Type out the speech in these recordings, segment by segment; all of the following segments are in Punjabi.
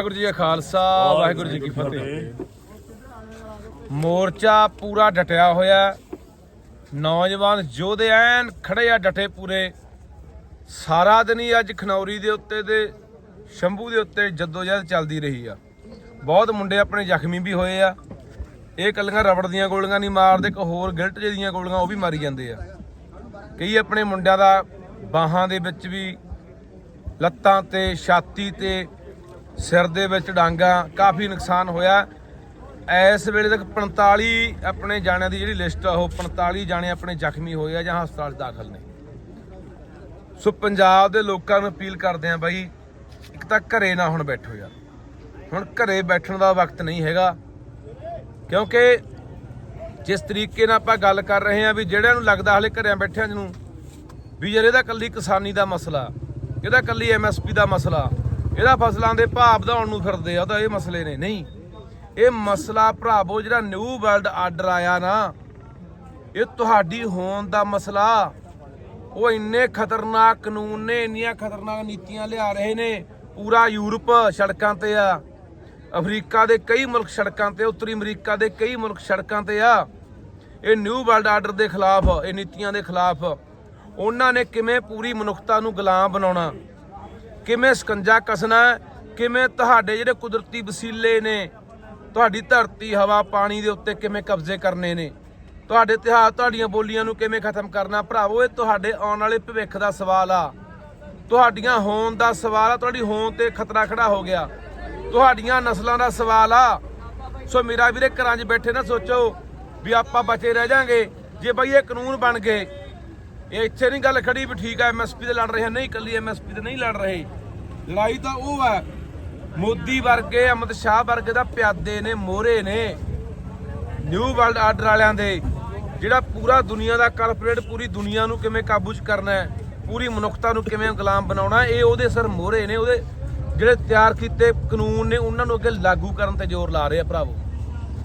ਵਾਹਿਗੁਰੂ ਜੀ ਕਾ ਖਾਲਸਾ ਵਾਹਿਗੁਰੂ ਜੀ ਕੀ ਫਤਿਹ। ਮੋਰਚਾ ਪੂਰਾ ਡਟਿਆ ਹੋਇਆ ਨੌਜਵਾਨ ਯੋਧੇ ਐਨ ਖੜੇ ਆ ਡਟੇ ਪੂਰੇ। ਸਾਰਾ ਦਿਨ ਹੀ ਅੱਜ ਖਨੌਰੀ ਦੇ ਉੱਤੇ ਤੇ ਸ਼ੰਭੂ ਦੇ ਉੱਤੇ ਜਦੋਜਹਿਦ ਚੱਲਦੀ ਰਹੀ ਆ। ਬਹੁਤ ਮੁੰਡੇ ਆਪਣੇ ਜ਼ਖਮੀ ਵੀ ਹੋਏ ਆ। ਇਹ ਕੱਲੀਆਂ ਰਬੜ ਦੀਆਂ ਗੋਲੀਆਂ ਨਹੀਂ ਮਾਰਦੇ ਇੱਕ ਹੋਰ ਗਿਲਟ ਜਿਹੇ ਦੀਆਂ ਗੋਲੀਆਂ ਉਹ ਵੀ ਮਾਰੀ ਜਾਂਦੇ ਆ। ਕਈ ਆਪਣੇ ਮੁੰਡਿਆਂ ਦਾ ਬਾਹਾਂ ਦੇ ਵਿੱਚ ਵੀ ਲੱਤਾਂ ਤੇ ਛਾਤੀ ਤੇ ਸਿਰ ਦੇ ਵਿੱਚ ਡਾਂਗਾ, ਕਾਫੀ ਨੁਕਸਾਨ ਹੋਇਆ। ਇਸ ਵੇਲੇ ਤੱਕ 45 ਆਪਣੇ ਜਾਣਿਆਂ ਦੀ ਜਿਹੜੀ ਲਿਸਟ ਆ, ਉਹ 45 ਜਾਣੇ ਆਪਣੇ ਜ਼ਖਮੀ ਹੋਏ ਆ ਜਾਂ ਹਸਪਤਾਲ 'ਚ ਦਾਖਲ ਨੇ। ਸੋ ਪੰਜਾਬ ਦੇ ਲੋਕਾਂ ਨੂੰ ਅਪੀਲ ਕਰਦੇ ਆ ਬਾਈ, ਇੱਕ ਤਾਂ ਘਰੇ ਨਾ ਹੁਣ ਬੈਠੋ ਯਾਰ। ਹੁਣ ਘਰੇ ਬੈਠਣ ਦਾ ਵਕਤ ਨਹੀਂ ਹੈਗਾ। ਕਿਉਂਕਿ ਜਿਸ ਤਰੀਕੇ ਨਾਲ ਆਪਾਂ ਗੱਲ ਕਰ ਰਹੇ ਆ ਵੀ ਜਿਹੜਿਆਂ ਨੂੰ ਲੱਗਦਾ ਹਲੇ ਘਰਿਆਂ ਬੈਠਿਆਂ ਨੂੰ, ਵੀ ਯਾਰ ਇਹਦਾ ਕੱਲੀ ਕਿਸਾਨੀ ਦਾ ਮਸਲਾ, ਇਹਦਾ ਕੱਲੀ ਐਮਐਸਪੀ ਦਾ ਮਸਲਾ ਇਹਦਾ ਫਸਲਾਂ ਦੇ ਭਾਅ ਵਧਾਉਣ ਨੂੰ ਫਿਰਦੇ ਆ ਤਾਂ ਇਹ ਮਸਲੇ ਨੇ, ਨਹੀਂ। ਇਹ ਮਸਲਾ ਭਰਾਵੋ, ਜਿਹੜਾ ਨਿਊ ਵਰਲਡ ਆਰਡਰ ਆਇਆ ਨਾ, ਇਹ ਤੁਹਾਡੀ ਹੋਣ ਦਾ ਮਸਲਾ। ਉਹ ਇੰਨੇ ਖਤਰਨਾਕ ਕਾਨੂੰਨ ਨੇ, ਇੰਨੀਆਂ ਖਤਰਨਾਕ ਨੀਤੀਆਂ ਲਿਆ ਰਹੇ ਨੇ, ਪੂਰਾ ਯੂਰਪ ਸੜਕਾਂ ਤੇ ਆ। ਅਫਰੀਕਾ ਦੇ ਕਈ ਮੁਲਕ ਸੜਕਾਂ ਤੇ, ਉੱਤਰੀ ਅਮਰੀਕਾ ਦੇ ਕਈ ਮੁਲਕ ਸੜਕਾਂ ਤੇ ਆ। ਇਹ ਨਿਊ ਵਰਲਡ ਆਰਡਰ ਦੇ ਖਿਲਾਫ, ਇਹ ਨੀਤੀਆਂ ਦੇ ਖਿਲਾਫ, ਉਹਨਾਂ ਨੇ ਕਿਵੇਂ ਪੂਰੀ ਮਨੁੱਖਤਾ ਨੂੰ ਗੁਲਾਮ ਬਣਾਉਣਾ? ਕਿਵੇਂ ਸਕੰਜਾ ਕਸਣਾ ਕਿਵੇਂ ਤੁਹਾਡੇ ਜਿਹੜੇ ਕੁਦਰਤੀ ਵਸੀਲੇ ਨੇ, ਤੁਹਾਡੀ ਧਰਤੀ, ਹਵਾ, ਪਾਣੀ ਦੇ ਉੱਤੇ ਕਿਵੇਂ ਕਬਜ਼ੇ ਕਰਨੇ ਨੇ? ਤੁਹਾਡੇ ਤਿਉਹਾਰ ਤੁਹਾਡੀਆਂ ਬੋਲੀਆਂ ਨੂੰ ਕਿਵੇਂ ਖਤਮ ਕਰਨਾ? ਭਰਾਵੋ, ਇਹ ਤੁਹਾਡੇ ਆਉਣ ਵਾਲੇ ਭਵਿੱਖ ਦਾ ਸਵਾਲ ਆ। ਤੁਹਾਡੀਆਂ ਹੋਣ ਦਾ ਸਵਾਲ ਆ, ਤੁਹਾਡੀ ਹੋਣ ਤੇ ਖਤਰਾ ਖੜਾ ਹੋ ਗਿਆ। ਤੁਹਾਡੀਆਂ ਨਸਲਾਂ ਦਾ ਸਵਾਲ ਆ। ਸੋ ਮੇਰਾ ਵੀਰੇ, ਘਰਾਂ 'ਚ ਬੈਠੇ ਨਾ ਸੋਚੋ ਵੀ ਆਪਾਂ ਬਚੇ ਰਹਿ ਜਾਾਂਗੇ। ਜੇ ਬਈ ਇਹ ਕਾਨੂੰਨ ਬਣ ਗਏ ਇਹ ਇੱਥੇ ਨਹੀਂ ਗੱਲ ਖੜੀ ਵੀ ਠੀਕ ਹੈ ਐਮਐਸਪੀ ਤੇ ਲੜ ਰਹੇ ਹਾਂ ਨਹੀਂ ਕੱਲੀ ਐਮਐਸਪੀ ਤੇ ਨਹੀਂ ਲੜ ਰਹੇ। ਲੜਾਈ ਤਾਂ ਉਹ ਹੈ ਮੋਦੀ ਵਰਗੇ, ਅਮਿਤ ਸ਼ਾਹ ਵਰਗੇ ਦਾ ਪਿਆਦੇ ਨੇ, ਮੋਹਰੇ ਨੇ। ਨਿਊ ਵਰਲਡ ਆਰਡਰ ਵਾਲਿਆਂ ਦੇ, ਜਿਹੜਾ ਪੂਰਾ ਦੁਨੀਆ ਦਾ ਕਾਰਪੋਰੇਟ ਪੂਰੀ ਦੁਨੀਆ ਨੂੰ ਕਿਵੇਂ ਕਾਬੂ 'ਚ ਕਰਨਾ ਹੈ, ਪੂਰੀ ਮਨੁੱਖਤਾ ਨੂੰ ਕਿਵੇਂ ਗੁਲਾਮ ਬਣਾਉਣਾ, ਇਹ ਉਹਦੇ ਸਰ ਮੋਹਰੇ ਨੇ, ਉਹਦੇ ਜਿਹੜੇ ਤਿਆਰ ਕੀਤੇ ਕਾਨੂੰਨ ਨੇ, ਉਹਨਾਂ ਨੂੰ ਅੱਗੇ ਲਾਗੂ ਕਰਨ ਤੇ ਜ਼ੋਰ ਲਾ ਰਹੇ ਆ ਭਰਾਵੋ।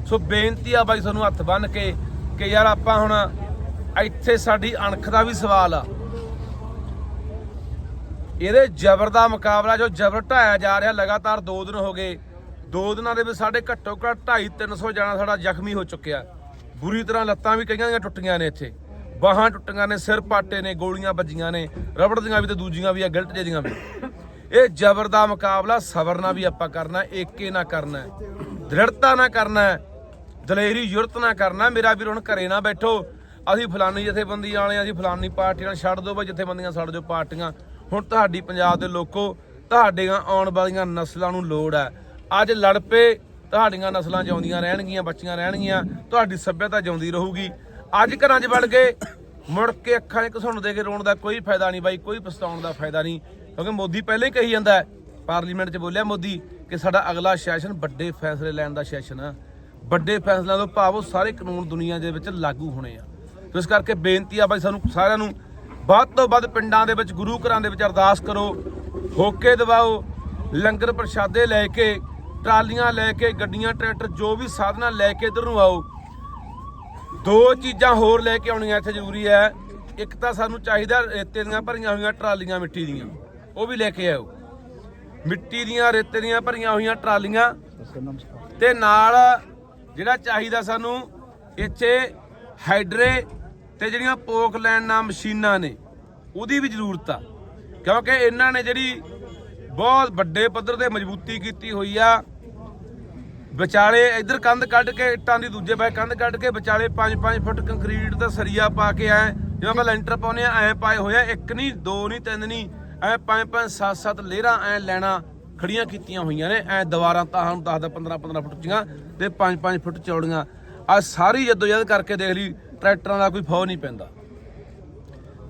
ਸੋ ਬੇਨਤੀ ਆ ਬਾਈ, ਸਾਨੂੰ ਹੱਥ ਬੰਨ ਕੇ ਕਿ ਯਾਰ ਆਪਾਂ ਹੁਣ ਇੱਥੇ ਸਾਡੀ ਅਣਖ ਦਾ ਵੀ ਸਵਾਲ ਆ। ਇਹਦੇ ਜ਼ਬਰ ਦਾ ਮੁਕਾਬਲਾ ਜੋ ਜ਼ਬਰ ਢਾਇਆ ਜਾ ਰਿਹਾ, ਲਗਾਤਾਰ 2 ਦਿਨ ਹੋ ਗਏ। 2 ਦਿਨਾਂ ਦੇ ਵਿੱਚ ਸਾਡੇ ਘੱਟੋ ਘੱਟ 2.5 300 ਜਣਾ ਸਾਡਾ ਜ਼ਖਮੀ ਹੋ ਚੁੱਕਿਆ। ਬੁਰੀ ਤਰ੍ਹਾਂ ਲੱਤਾਂ ਵੀ ਕਈਆਂ ਦੀਆਂ ਟੁੱਟੀਆਂ ਨੇ ਇੱਥੇ। ਬਾਹਾਂ ਟੁੱਟੀਆਂ ਨੇ, ਸਿਰ ਪਾਟੇ ਨੇ, ਗੋਲੀਆਂ ਵੱਜੀਆਂ ਨੇ, ਰਬੜ ਦੀਆਂ ਵੀ ਤੇ ਦੂਜੀਆਂ ਵੀ ਆ, ਗਿਲਟ ਜਿਹੇ ਦੀਆਂ ਵੀ। ਇਹ ਜ਼ਬਰ ਦਾ ਮੁਕਾਬਲਾ ਸਬਰ ਨਾਲ ਵੀ ਆਪਾਂ ਕਰਨਾ, ਏਕੇ ਨਾਲ ਕਰਨਾ, ਦ੍ਰਿੜਤਾ ਨਾਲ ਕਰਨਾ, ਦਲੇਰੀ ਯੁਰਤ ਨਾਲ ਕਰਨਾ। ਮੇਰਾ ਵੀਰ ਹੁਣ ਘਰੇ ਨਾ ਬੈਠੋ। ਅਸੀਂ ਫਲਾਨੀ ਜਥੇਬੰਦੀ ਵਾਲੇ ਅਸੀਂ ਫਲਾਨੀ ਪਾਰਟੀ ਨਾਲ ਛੱਡ ਦਿਓ ਬਈ, ਜਥੇਬੰਦੀਆਂ ਛੱਡ ਦਿਓ ਪਾਰਟੀਆਂ। ਹੁਣ ਤੁਹਾਡੀ ਪੰਜਾਬ ਦੇ ਲੋਕੋ, ਤੁਹਾਡੀਆਂ ਆਉਣ ਵਾਲੀਆਂ ਨਸਲਾਂ ਨੂੰ ਲੋੜ ਹੈ। ਅੱਜ ਲੜ ਪਏ, ਤੁਹਾਡੀਆਂ ਨਸਲਾਂ ਜਿਉਂਦੀਆਂ ਰਹਿਣਗੀਆਂ, ਬੱਚੀਆਂ ਰਹਿਣਗੀਆਂ, ਤੁਹਾਡੀ ਸੱਭਿਅਤਾ ਜਿਉਂਦੀ ਰਹੂਗੀ। ਅੱਜ ਘਰਾਂ 'ਚ ਵੜ ਗਏ, ਮੁੜ ਕੇ ਅੱਖਾਂ 'ਚ ਘਸੁੰਨ ਦੇ ਕੇ ਰੋਣ ਦਾ ਕੋਈ ਫਾਇਦਾ ਨਹੀਂ ਬਾਈ, ਕੋਈ ਪਛਤਾਉਣ ਦਾ ਫਾਇਦਾ ਨਹੀਂ। ਕਿਉਂਕਿ ਮੋਦੀ ਪਹਿਲੇ ਹੀ ਕਹੀ ਜਾਂਦਾ ਪਾਰਲੀਮੈਂਟ 'ਚ ਬੋਲਿਆ ਮੋਦੀ, ਕਿ ਸਾਡਾ ਅਗਲਾ ਸੈਸ਼ਨ ਵੱਡੇ ਫੈਸਲੇ ਲੈਣ ਦਾ ਸੈਸ਼ਨ ਆ। ਵੱਡੇ ਫੈਸਲਿਆਂ ਤੋਂ ਭਾਵ ਉਹ ਸਾਰੇ ਕਾਨੂੰਨ ਦੁਨੀਆ ਦੇ ਵਿੱਚ ਲਾਗੂ ਹੋਣੇ ਆ। ਇਸ ਕਰਕੇ ਬੇਨਤੀ ਆ ਬਾਈ ਸਾਨੂੰ ਸਾਰਿਆਂ ਨੂੰ, ਵੱਧ ਤੋਂ ਵੱਧ ਪਿੰਡਾਂ ਦੇ ਵਿੱਚ, ਗੁਰੂ ਘਰਾਂ ਦੇ ਵਿੱਚ ਅਰਦਾਸ ਕਰੋ, ਹੋਕੇ ਦਿਵਾਓ, ਲੰਗਰ ਪ੍ਰਸ਼ਾਦੇ ਲੈ ਕੇ, ਟਰਾਲੀਆਂ ਲੈ ਕੇ, ਗੱਡੀਆਂ, ਟਰੈਕਟਰ, ਜੋ ਵੀ ਸਾਧਨਾ ਲੈ ਕੇ ਇਧਰ ਨੂੰ ਆਓ। ਦੋ ਚੀਜ਼ਾਂ ਹੋਰ ਲੈ ਕੇ ਆਉਣੀਆਂ ਇੱਥੇ ਜ਼ਰੂਰੀ ਹੈ। ਇੱਕ ਤਾਂ ਸਾਨੂੰ ਚਾਹੀਦਾ ਰੇਤੇ ਦੀਆਂ ਭਰੀਆਂ ਹੋਈਆਂ ਟਰਾਲੀਆਂ ਮਿੱਟੀ ਦੀਆਂ, ਉਹ ਵੀ ਲੈ ਕੇ ਆਓ। ਮਿੱਟੀ ਦੀਆਂ, ਰੇਤੇ ਦੀਆਂ ਭਰੀਆਂ ਹੋਈਆਂ ਟਰਾਲੀਆਂ ਤੇ ਨਾਲ ਜਿਹੜਾ ਚਾਹੀਦਾ ਸਾਨੂੰ, ਇੱਥੇ ਹਾਈਡਰੇ ਤੇ ਜਿਹੜੀਆਂ ਪੋਕ ਲੈਣ ਨਾਲ ਮਸ਼ੀਨਾਂ ਨੇ, ਉਹਦੀ ਵੀ ਜ਼ਰੂਰਤ ਆ। ਕਿਉਂਕਿ ਇਹਨਾਂ ਨੇ ਜਿਹੜੀ ਬਹੁਤ ਵੱਡੇ ਪੱਧਰ ਤੇ ਮਜ਼ਬੂਤੀ ਕੀਤੀ ਹੋਈ ਆ, ਵਿਚਾਲੇ ਇੱਧਰ ਕੰਧ ਕੱਢ ਕੇ, ਇੱਟਾਂ ਦੀ ਦੂਜੇ ਪਾਸੇ ਕੰਧ ਕੱਢ ਕੇ, ਵਿਚਾਲੇ 5-5 ਫੁੱਟ ਕੰਕਰੀਟ ਦਾ ਸਰੀਆ ਪਾ ਕੇ ਐ, ਜਿਵੇਂ ਆਪਾਂ ਲੈਂਟਰ ਪਾਉਨੇ ਆ, ਐ ਪਾਏ ਹੋਇਆ ਇੱਕ ਨਹੀਂ ਦੋ ਨਹੀਂ ਤਿੰਨ ਨਹੀਂ ਐ 5-5 7-7 ਲੇਰਾਂ ਐ ਲੈਣਾ ਖੜੀਆਂ ਕੀਤੀਆਂ ਹੋਈਆਂ ਨੇ, ਐ ਦੀਵਾਰਾਂ ਤਾਂ ਹੁਣ 10 15-15 ਫੁੱਟ ਉੱਚੀਆਂ ਤੇ 5-5 ਫੁੱਟ ਚੌੜੀਆਂ। ਆ ਸਾਰੀ ਜਦੋਜਹਿਦ ਕਰਕੇ ਦੇਖ ਲਈ ਟਰੈਕਟਰਾਂ ਦਾ ਕੋਈ ਫੌ ਨਹੀਂ ਪੈਂਦਾ।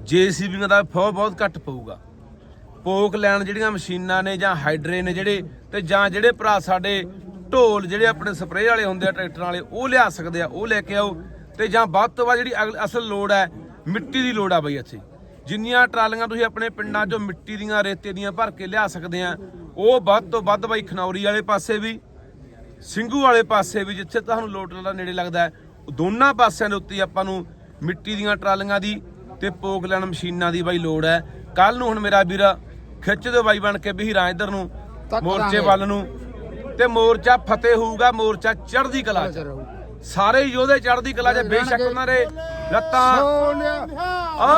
ਜੀਸੀਬੀਆਂ ਦਾ ਫੌ ਬਹੁਤ ਘੱਟ ਪਊਗਾ। ਪੋਕ ਲੈਣ ਜਿਹੜੀਆਂ ਮਸ਼ੀਨਾਂ ਨੇ ਜਾਂ ਹਾਈਡਰੇ ਨੇ ਜਿਹੜੇ ਤੇ ਜਾਂ ਜਿਹੜੇ ਭਰਾ ਸਾਡੇ ਢੋਲ ਜਿਹੜੇ ਆਪਣੇ ਸਪਰੇਅ ਵਾਲੇ ਹੁੰਦੇ ਆ ਟਰੈਕਟਰਾਂ ਵਾਲੇ, ਉਹ ਲਿਆ ਸਕਦੇ ਆ, ਉਹ ਲੈ ਕੇ ਆਓ। ਤੇ ਜਾਂ ਵੱਧ ਤੋਂ ਵੱਧ ਜਿਹੜੀ ਅਗਲ- ਅਸਲ ਲੋੜ ਹੈ, ਮਿੱਟੀ ਦੀ ਲੋੜ ਆ ਬਈ ਇੱਥੇ। ਜਿੰਨੀਆਂ ਟਰਾਲੀਆਂ ਤੁਸੀਂ ਆਪਣੇ ਪਿੰਡਾਂ 'ਚੋਂ ਮਿੱਟੀ ਦੀਆਂ, ਰੇਤੇ ਦੀਆਂ ਭਰ ਕੇ ਲਿਆ ਸਕਦੇ ਆ, ਉਹ ਵੱਧ ਤੋਂ ਵੱਧ ਬਈ ਖਨੌਰੀ ਵਾਲੇ ਪਾਸੇ ਵੀ, ਸਿੰਘੂ ਵਾਲੇ ਪਾਸੇ ਵੀ, ਜਿੱਥੇ ਤੁਹਾਨੂੰ ਲੋਟ ਦਾ ਨੇੜੇ ਲੱਗਦਾ ਹੈ ਦੋਨਾਂ ਪਾਸਿਆਂ ਦੇ ਉੱਤੇ ਆਪਾਂ ਨੂੰ ਮਿੱਟੀ ਦੀਆਂ ਟਰਾਲੀਆਂ ਦੀ ਤੇ ਪੋਕ ਲੈਣ ਮਸ਼ੀਨਾਂ ਦੀ ਬਾਈ ਲੋੜ ਹੈ। ਕੱਲ ਨੂੰ ਹੁਣ ਮੇਰਾ ਵੀਰ ਖਿੱਚ ਦਿਓ ਬਾਈ ਬਣ ਕੇ ਬਹੀਰਾਂ ਇੱਧਰ ਨੂੰ ਮੋਰਚੇ। ਵੱਲ ਨੂੰ ਤੇ ਮੋਰਚਾ ਫਤਿਹ ਹੋਊਗਾ ਮੋਰਚਾ ਚੜ੍ਹਦੀ ਕਲਾ ਚ। ਸਾਰੇ ਯੋਧੇ ਚੜ੍ਹਦੀ ਕਲਾ ਚ ਬੇਸ਼ੱਕ ਉਹਨਾਂ ਦੇ ਲੱਤਾਂ ਸੋਨਿਆ। ਆ